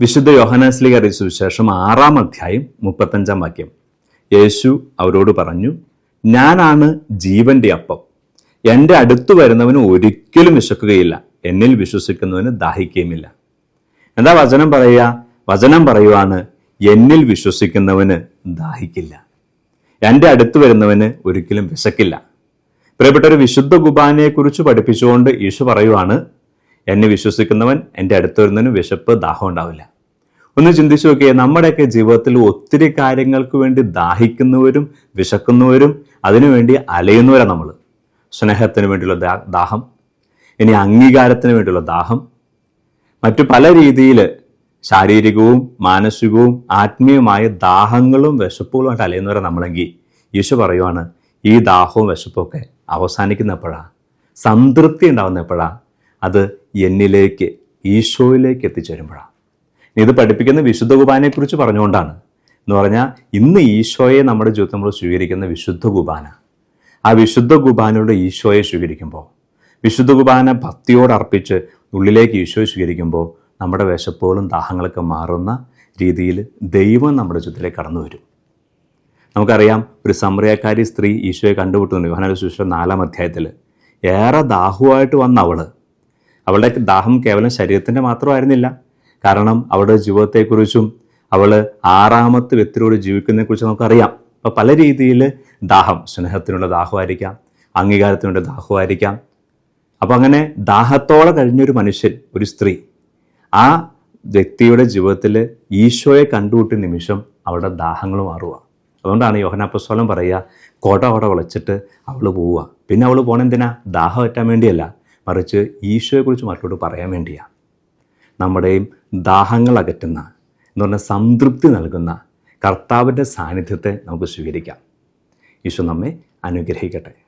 വിശുദ്ധ യോഹനാസ്ലിക സുവിശേഷം ആറാം അധ്യായം മുപ്പത്തഞ്ചാം വാക്യം. യേശു അവരോട് പറഞ്ഞു ഞാനാണ് ജീവന്റെ അപ്പം. എന്റെ അടുത്ത് വരുന്നവന് ഒരിക്കലും വിശക്കുകയില്ല. എന്നിൽ വിശ്വസിക്കുന്നവന് ദാഹിക്കുകയുമില്ല. എന്താ വചനം പറയുക? വചനം പറയുവാണ് എന്നിൽ വിശ്വസിക്കുന്നവന് ദാഹിക്കില്ല. എന്റെ അടുത്ത് വരുന്നവന് ഒരിക്കലും വിശക്കില്ല. പ്രിയപ്പെട്ട ഒരു വിശുദ്ധ കുബാനയെക്കുറിച്ച് പഠിപ്പിച്ചുകൊണ്ട് യേശു പറയുവാണ് എന്നെ വിശ്വസിക്കുന്നവൻ എന്റെ അടുത്ത് വരുന്നതിന് വിശപ്പ് ദാഹം ഉണ്ടാവില്ല. ഒന്ന് ചിന്തിച്ചു നോക്കിയേ നമ്മുടെയൊക്കെ ജീവിതത്തിൽ ഒത്തിരി കാര്യങ്ങൾക്ക് വേണ്ടി ദാഹിക്കുന്നവരും വിശക്കുന്നവരും അതിനുവേണ്ടി അലയുന്നവരാണ് നമ്മൾ സ്നേഹത്തിന് വേണ്ടിയുള്ള ദാഹം ഇനി അംഗീകാരത്തിന് വേണ്ടിയുള്ള ദാഹം. മറ്റു പല രീതിയിൽ ശാരീരികവും മാനസികവും ആത്മീയവുമായ ദാഹങ്ങളും വിശപ്പുകളുമായിട്ട് അലയുന്നവരെ നമ്മളെങ്കിൽ യേശു പറയുവാണ് ഈ ദാഹവും വിശപ്പൊക്കെ അവസാനിക്കുന്നപ്പോഴാണ് സംതൃപ്തി ഉണ്ടാകുന്ന എപ്പോഴാണ് അത് എന്നിലേക്ക് ഈശോയിലേക്ക് എത്തിച്ചേരുമ്പോഴാണ് ഇത് പഠിപ്പിക്കുന്ന വിശുദ്ധ കുബാനയെക്കുറിച്ച് പറഞ്ഞുകൊണ്ടാണ്. എന്ന് പറഞ്ഞാൽ ഇന്ന് ഈശോയെ നമ്മുടെ ജീവിതത്തിൽ നമ്മൾ സ്വീകരിക്കുന്ന വിശുദ്ധ കുബാന ആ വിശുദ്ധ കുബാനയുടെ ഈശോയെ സ്വീകരിക്കുമ്പോൾ വിശുദ്ധ കുബാന ഭക്തിയോട് അർപ്പിച്ച് ഉള്ളിലേക്ക് ഈശോയെ സ്വീകരിക്കുമ്പോൾ നമ്മുടെ വിശപ്പുകളും ദാഹങ്ങളൊക്കെ മാറുന്ന രീതിയിൽ ദൈവം നമ്മുടെ ജീവിതത്തിലേക്ക് കടന്നു വരും. നമുക്കറിയാം ഒരു സമറിയക്കാരി സ്ത്രീ ഈശോയെ കണ്ടുപിട്ടുന്നുണ്ട് സുവിശേഷം നാലാം അധ്യായത്തിൽ ഏറെ ദാഹുവായിട്ട് വന്ന അവൾ അവളുടെ ദാഹം കേവലം ശരീരത്തിന്റെ മാത്രമായിരുന്നില്ല. കാരണം അവളുടെ ജീവിതത്തെക്കുറിച്ചും അവൾ ആറാമത്തെ വ്യക്തിയോട് ജീവിക്കുന്നതിനെക്കുറിച്ച് നമുക്കറിയാം. അപ്പോൾ പല രീതിയിൽ ദാഹം സ്നേഹത്തിനുള്ള ദാഹമായിരിക്കാം അംഗീകാരത്തിനുള്ള ദാഹമായിരിക്കാം. അപ്പോൾ അങ്ങനെ ദാഹത്തോടെ കഴിഞ്ഞൊരു മനുഷ്യൻ ഒരു സ്ത്രീ ആ വ്യക്തിയുടെ ജീവിതത്തിൽ ഈശോയെ കണ്ടുമുട്ടിയ നിമിഷം അവളുടെ ദാഹങ്ങൾ മാറുക. അതുകൊണ്ടാണ് യോഹനാപ്പസ്വലം പറയുക കോട്ട അവിടെ വിളച്ചിട്ട് അവൾ പോവുക. പിന്നെ അവൾ പോണെന്തിനാ ദാഹം പറ്റാൻ വേണ്ടിയല്ല. മറിച്ച് ഈശോയെക്കുറിച്ച് മറ്റുള്ളവരോട് പറയാൻ വേണ്ടിയാണ്. നമ്മുടെയും ദാഹങ്ങൾ അകറ്റുന്ന എന്ന് പറഞ്ഞാൽ സംതൃപ്തി നൽകുന്ന കർത്താവിന്റെ സാന്നിധ്യത്തെ നമുക്ക് സ്വീകരിക്കാം. ഈശോ നമ്മെ അനുഗ്രഹിക്കട്ടെ.